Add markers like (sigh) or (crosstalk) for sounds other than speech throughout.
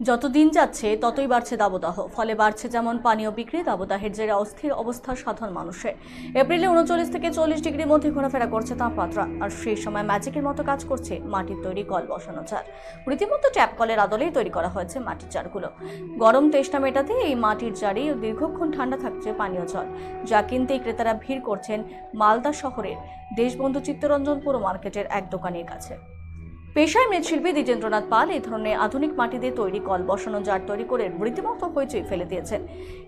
যত দিন যাচ্ছে, ততই বাড়ছে দাবদাহ। ফলে বাড়ছে যেমন পানীয় বিক্রি, দাবদাহের জেরে অস্থির অবস্থা সাধারণ মানুষের। এপ্রিলে উনচল্লিশ থেকে চল্লিশ ডিগ্রির মধ্যে ঘোরাফেরা করছে তাপমাত্রা। আর সেই সময় ম্যাজিকের মতো কাজ করছে মাটির তৈরি কল বসানো চার রীতিমতো ট্যাপ কলের আদলেই তৈরি করা হয়েছে মাটির চারগুলো গরম তেষ্টা মেটাতে এই মাটির জারি দীর্ঘক্ষণ ঠান্ডা থাকছে পানীয় জল। যা কিনতেই ক্রেতারা ভিড় করছেন মালদা শহরের দেশবন্ধু চিত্তরঞ্জন পুরো মার্কেটের এক দোকানের কাছে। পেশায় মৃৎশিল্পী দ্বিজেন্দ্রনাথ পাল এই ধরনের আধুনিক মাটি দিয়ে তৈরি কল বসানো, জার তৈরি করে রীতিমতো হইচই ফেলে দিয়েছেন।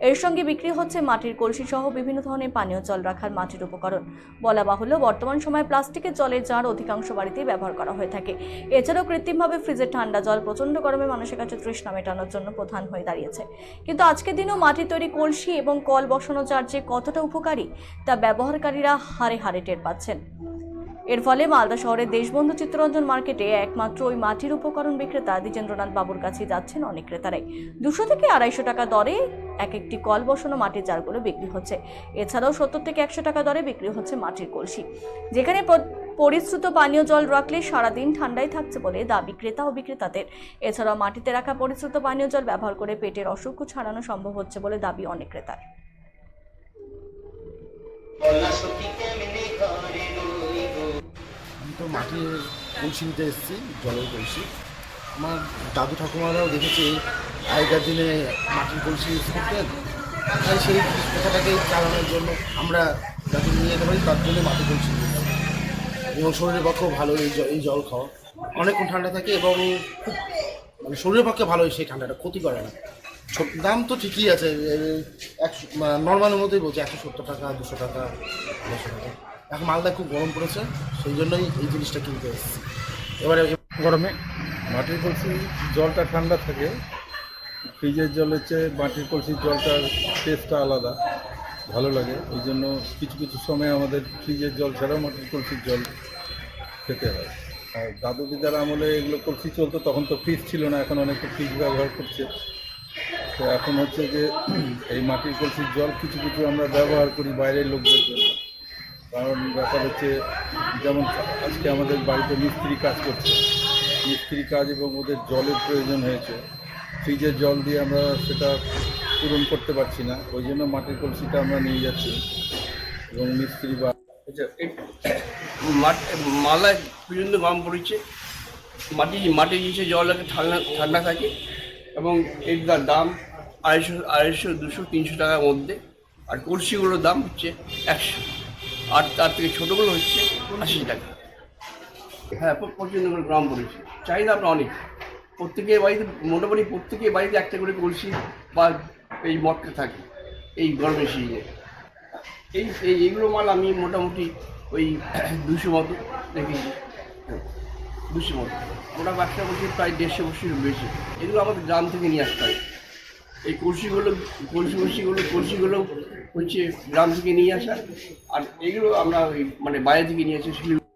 এর সঙ্গে বিক্রি হচ্ছে মাটির কলসি সহ বিভিন্ন ধরনের পানীয় জল রাখার মাটির উপকরণ। বলা বাহুল্য, বর্তমান সময়ে প্লাস্টিকের জলের জার অধিকাংশ বাড়িতেই ব্যবহার করা হয়ে থাকে। এছাড়াও কৃত্রিমভাবে ফ্রিজের ঠান্ডা জল প্রচণ্ড গরমে মানুষের কাছে তৃষ্ণা মেটানোর জন্য প্রধান হয়ে দাঁড়িয়েছে। কিন্তু আজকের দিনেও মাটির তৈরি কলসি এবং কল বসানো জার যে কতটা উপকারী, তা ব্যবহারকারীরা হারে হারে টের পাচ্ছেন। এর ফলে মালদা শহরের দেশবন্ধু চিত্তরঞ্জন মার্কেটে একমাত্র ওই মাটির উপকরণ বিক্রেতা দ্বিজেন্দ্রনাথ বাবুর কাছে যাচ্ছেন অনেক ক্রেতারাই। দুশো থেকে আড়াইশো টাকা দরে এক একটি কল বসানো মাটির জারগুলো বিক্রি হচ্ছে। এছাড়াও সত্তর থেকে একশো টাকা দরে বিক্রি হচ্ছে মাটির কলসি। যেখানে পরিশ্রুত পানীয় জল রাখলে সারাদিন ঠান্ডায় থাকছে বলে দাবি ক্রেতা ও বিক্রেতাদের। এছাড়াও মাটিতে রাখা পরিশ্রুত পানীয় জল ব্যবহার করে পেটের অসুখ ছাড়ানো সম্ভব হচ্ছে বলে দাবি অনেক ক্রেতার। তো মাটির কলসি নিতে এসেছি, জলের কলসি। আমার দাদু ঠাকুমারাও দেখেছি আগেকার দিনে মাটির কলসি ইউজ করতেন। তাই সেই কথাটাকে চালানোর জন্য আমরা যাতে নিয়ে যেতে পারি, তার জন্য মাটির কলসি। এবং শরীরের পক্ষেও ভালো এই জ- এই জল খাওয়া। অনেকক্ষণ ঠান্ডা থাকে এবং খুব মানে শরীরের পক্ষে ভালো সেই ঠান্ডাটা, ক্ষতি করে না। দাম তো ঠিকই আছে একশো নর্মালের মধ্যেই বলছে, একশো সত্তর টাকা, দুশো টাকা, দেড়শো টাকা। এখন মালদা খুব গরম পড়েছে, সেই জন্যই এই জিনিসটা কিনতে এসেছি। এবারে গরমে মাটির কলসি জলটা ঠান্ডা থাকে, ফ্রিজের জলের চেয়ে মাটির কলসির জলটার টেস্টটা আলাদা, ভালো লাগে। ওই জন্য কিছু কিছু সময় আমাদের ফ্রিজের জল ছাড়াও মাটির কলসির জল খেতে হয়। আর দাদু দিদার আমলে এগুলো কলসি চলতো, তখন তো ফ্রিজ ছিল না, এখন অনেকে ফ্রিজ ব্যবহার করছে। তো এখন হচ্ছে যে এই মাটির কলসির জল কিছু কিছু আমরা ব্যবহার করি বাইরের লোকদের জন্য। কারণ ব্যাপার হচ্ছে, যেমন আজকে আমাদের বাড়িতে মিস্ত্রি কাজ করছে। মিস্ত্রি কাজ এবং ওদের জলের প্রয়োজন হয়েছে। ফ্রিজের জল দিয়ে আমরা সেটা পূরণ করতে পারছি না। ওই জন্য মাটির কলসিটা আমরা নিয়ে যাচ্ছি। এবং মিস্ত্রি বা আচ্ছা মালায় প্রচণ্ড গরম পড়েছে। মাটি মাটির নিচে জল লাগে ঠান্ডা ঠান্ডা থাকে। এবং এর দাম আড়াইশো আড়াইশো, দুশো, তিনশো টাকার মধ্যে। আর কলসিগুলোর দাম হচ্ছে একশো। আর তার থেকে ছোটোগুলো হচ্ছে আশি টাকা। হ্যাঁ করে গরম পড়েছে চাহিদা আপনার অনেক। প্রত্যেকের বাড়িতে, মোটামুটি প্রত্যেকের বাড়িতে একটা করে কলসি বা এই মটকা থাকে, এই গরমের সিজনে এই এই, এইগুলো মাল আমি মোটামুটি ওই (clears throat) দুশো মতো রেখেছি দুশো মতো। ওটা ব্যবসা করছি প্রায় দেড়শো বছর বেশি। এগুলো আমাদের গ্রাম থেকে নিয়ে আসতে হয়। এই কলসিগুলো কলসি কলসিগুলো কলসিগুলো হচ্ছে গ্রাম থেকে নিয়ে আসা। আর এগুলো আমরা ওই মানে বাইরে থেকে নিয়ে আসি শিলিগুড়ি